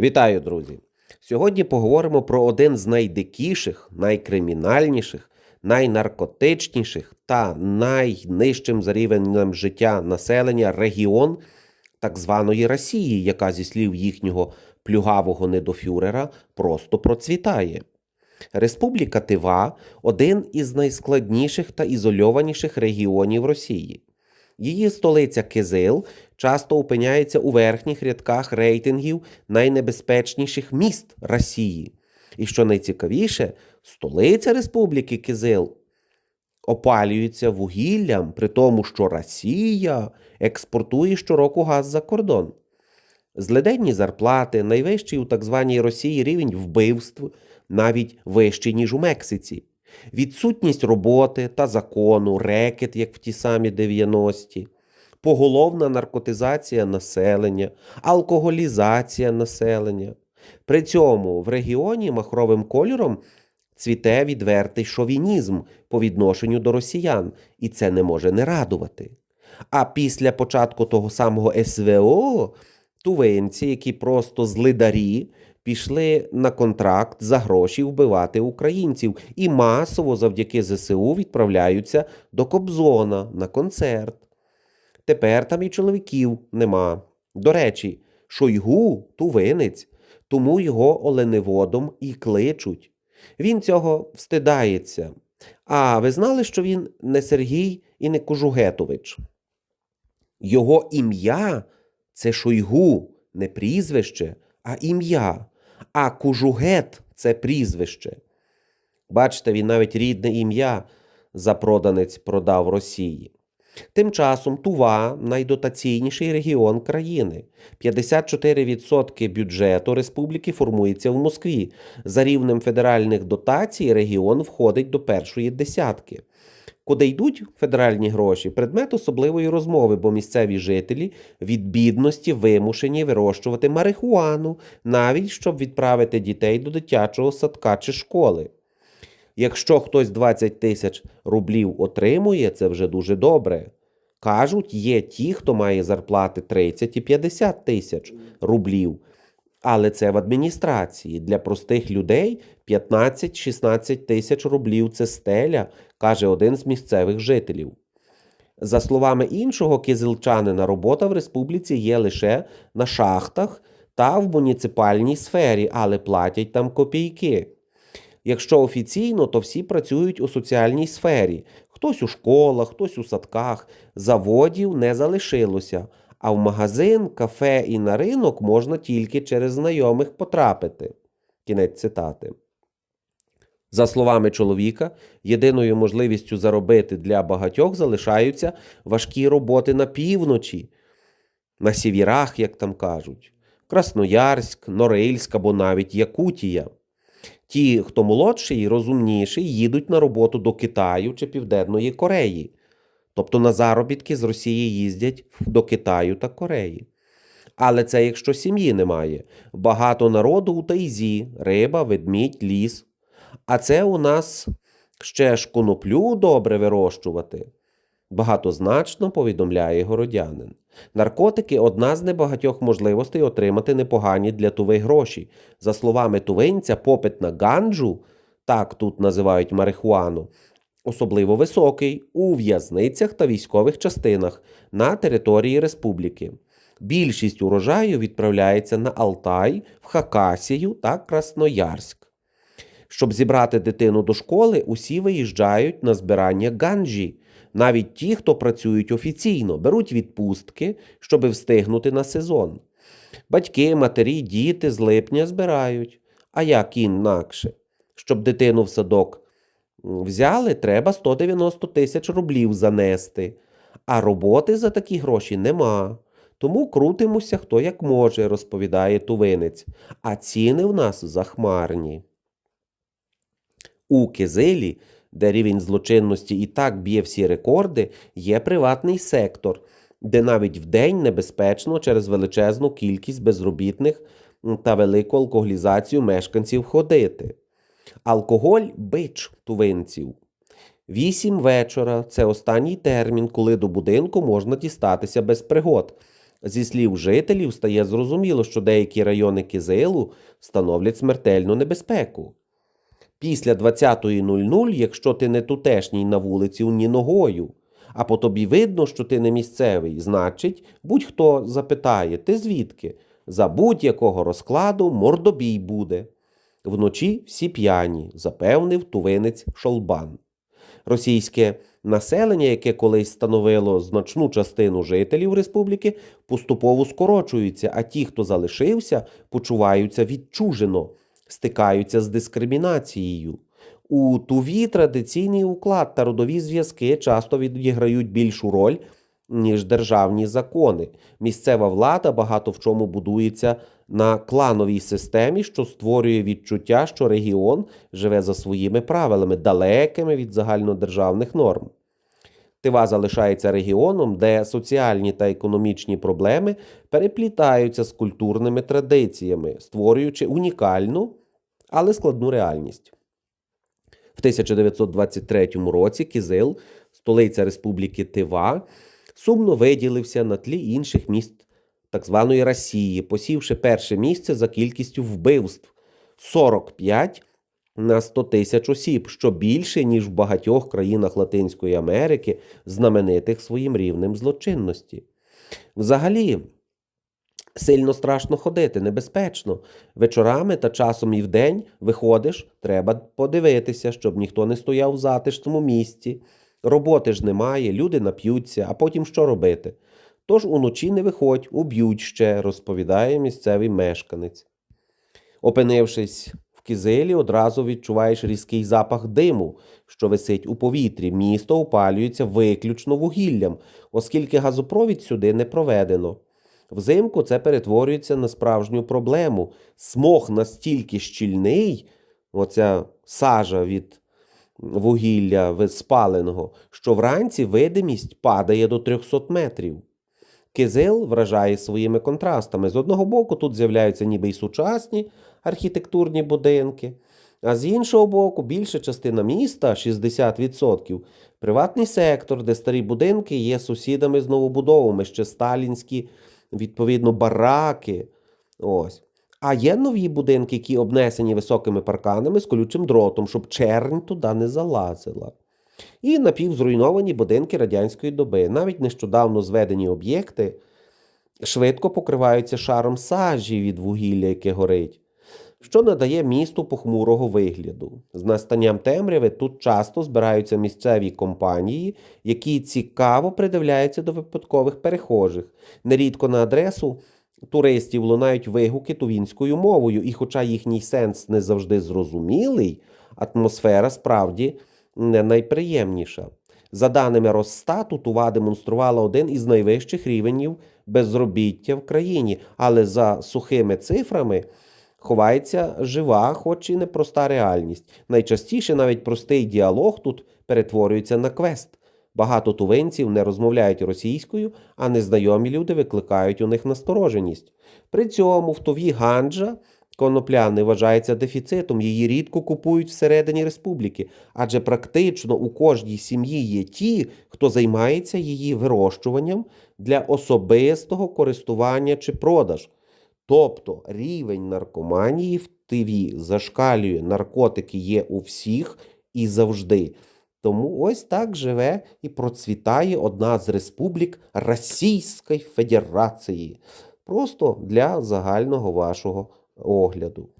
Вітаю, друзі! Сьогодні поговоримо про один з найдикіших, найкримінальніших, найнаркотичніших та найнижчим за рівнем життя населення регіон так званої Росії, яка зі слів їхнього плюгавого недофюрера просто процвітає. Республіка Тива один із найскладніших та ізольованіших регіонів Росії. Її столиця Кизил часто опиняється у верхніх рядках рейтингів найнебезпечніших міст Росії. І що найцікавіше, столиця Республіки Кизил опалюється вугіллям, при тому, що Росія експортує щороку газ за кордон. Злиденні зарплати, найвищий у так званій Росії рівень вбивств, навіть вищий, ніж у Мексиці. Відсутність роботи та закону, рекет, як в ті самі 90-ті, поголовна наркотизація населення, алкоголізація населення. При цьому в регіоні махровим кольором цвіте відвертий шовінізм по відношенню до росіян, і це не може не радувати. А після початку того самого СВО тувинці, які просто злидарі, пішли на контракт за гроші вбивати українців і масово завдяки ЗСУ відправляються до Кобзона на концерт. Тепер там і чоловіків нема. До речі, Шойгу тувинець, тому його оленеводом і кличуть. Він цього встидається. А ви знали, що він не Сергій і не Кожугетович? Його ім'я це Шойгу, не прізвище, а ім'я. А Кужугет це прізвище. Бачите, він навіть рідне ім'я запроданець продав Росії. Тим часом Тува найдотаційніший регіон країни. 54% бюджету республіки формується в Москві. За рівнем федеральних дотацій регіон входить до першої десятки. Куди йдуть федеральні гроші? Предмет особливої розмови, бо місцеві жителі від бідності вимушені вирощувати марихуану, навіть щоб відправити дітей до дитячого садка чи школи. Якщо хтось 20 тисяч рублів отримує, це вже дуже добре. Кажуть, є ті, хто має зарплати 30 і 50 тисяч рублів. Але це в адміністрації. Для простих людей 15-16 тисяч рублів це стеля, каже один з місцевих жителів. За словами іншого кизилчанина, робота в республіці є лише на шахтах та в муніципальній сфері, але платять там копійки. Якщо офіційно, то всі працюють у соціальній сфері. Хтось у школах, хтось у садках, заводів не залишилося, а в магазин, кафе і на ринок можна тільки через знайомих потрапити. Кінець цитати. За словами чоловіка, єдиною можливістю заробити для багатьох залишаються важкі роботи на півночі, на сівірах, як там кажуть, Красноярськ, Норильськ або навіть Якутія. Ті, хто молодший і розумніший, їдуть на роботу до Китаю чи Південної Кореї. Тобто на заробітки з Росії їздять до Китаю та Кореї. Але це якщо сім'ї немає. Багато народу у тайзі, риба, ведмідь, ліс. А це у нас ще ж коноплю добре вирощувати. Багатозначно повідомляє городянин. Наркотики одна з небагатьох можливостей отримати непогані для туви гроші. За словами тувинця, попит на ганджу, так тут називають марихуану, особливо високий у в'язницях та військових частинах на території республіки. Більшість урожаю відправляється на Алтай, в Хакасію та Красноярськ. Щоб зібрати дитину до школи, усі виїжджають на збирання ганджі. Навіть ті, хто працюють офіційно, беруть відпустки, щоб встигнути на сезон. Батьки, матері, діти з липня збирають. А як інакше? Щоб дитину в садок взяли, треба 190 тисяч рублів занести, а роботи за такі гроші нема. Тому крутимося хто як може, розповідає тувинець, а ціни в нас захмарні. У Кизилі, де рівень злочинності і так б'є всі рекорди, є приватний сектор, де навіть вдень небезпечно через величезну кількість безробітних та велику алкоголізацію мешканців ходити. Алкоголь бич тувинців. Вісім вечора це останній термін, коли до будинку можна дістатися без пригод. Зі слів жителів стає зрозуміло, що деякі райони Кизилу становлять смертельну небезпеку. Після 20.00, якщо ти не тутешній на вулиці ні ногою, а по тобі видно, що ти не місцевий, значить, будь-хто запитає, ти звідки? За будь-якого розкладу мордобій буде. Вночі всі п'яні, запевнив тувинець Шолбан. Російське населення, яке колись становило значну частину жителів республіки, поступово скорочується, а ті, хто залишився, почуваються відчужено, стикаються з дискримінацією. У Туві традиційний уклад та родові зв'язки часто відіграють більшу роль, ніж державні закони. Місцева влада багато в чому будується на клановій системі, що створює відчуття, що регіон живе за своїми правилами, далекими від загальнодержавних норм. Тива залишається регіоном, де соціальні та економічні проблеми переплітаються з культурними традиціями, створюючи унікальну, але складну реальність. В 1923 році Кізил, столиця Республіки Тива, сумно виділився на тлі інших міст так званої Росії, посівши перше місце за кількістю вбивств 45 на 100 тисяч осіб, що більше, ніж в багатьох країнах Латинської Америки, знаменитих своїм рівнем злочинності. Взагалі, сильно страшно ходити, небезпечно. Вечорами та часом і вдень виходиш, треба подивитися, щоб ніхто не стояв в затишному місці. Роботи ж немає, люди нап'ються, а потім що робити? Тож уночі не виходь, уб'ють ще, розповідає місцевий мешканець. Опинившись в кизилі, одразу відчуваєш різкий запах диму, що висить у повітрі. Місто опалюється виключно вугіллям, оскільки газопровід сюди не проведено. Взимку це перетворюється на справжню проблему. Смог настільки щільний, оця сажа від вугілля спаленого, що вранці видимість падає до 300 метрів. Кизил вражає своїми контрастами. З одного боку, тут з'являються ніби й сучасні архітектурні будинки, а з іншого боку, більша частина міста 60%, приватний сектор, де старі будинки є сусідами з новобудовами, ще сталінські, відповідно, бараки. Ось. А є нові будинки, які обнесені високими парканами з колючим дротом, щоб чернь туди не залазила. І напівзруйновані будинки радянської доби. Навіть нещодавно зведені об'єкти швидко покриваються шаром сажі від вугілля, яке горить, що надає місту похмурого вигляду. З настанням темряви тут часто збираються місцеві компанії, які цікаво придивляються до випадкових перехожих. Нерідко на адресу туристів лунають вигуки тувінською мовою, і, хоча їхній сенс не завжди зрозумілий, атмосфера справді не найприємніша. За даними Росстату, Тува демонструвала один із найвищих рівнів безробіття в країні, але за сухими цифрами ховається жива, хоч і непроста реальність. Найчастіше навіть простий діалог тут перетворюється на квест. Багато тувинців не розмовляють російською, а незнайомі люди викликають у них настороженість. При цьому в Туві ганджа конопля не вважається дефіцитом, її рідко купують всередині республіки, адже практично у кожній сім'ї є ті, хто займається її вирощуванням для особистого користування чи продаж. Тобто рівень наркоманії в ТВ зашкалює, наркотики є у всіх і завжди. Тому ось так живе і процвітає одна з республік Російської Федерації. Просто для загального вашого огляду.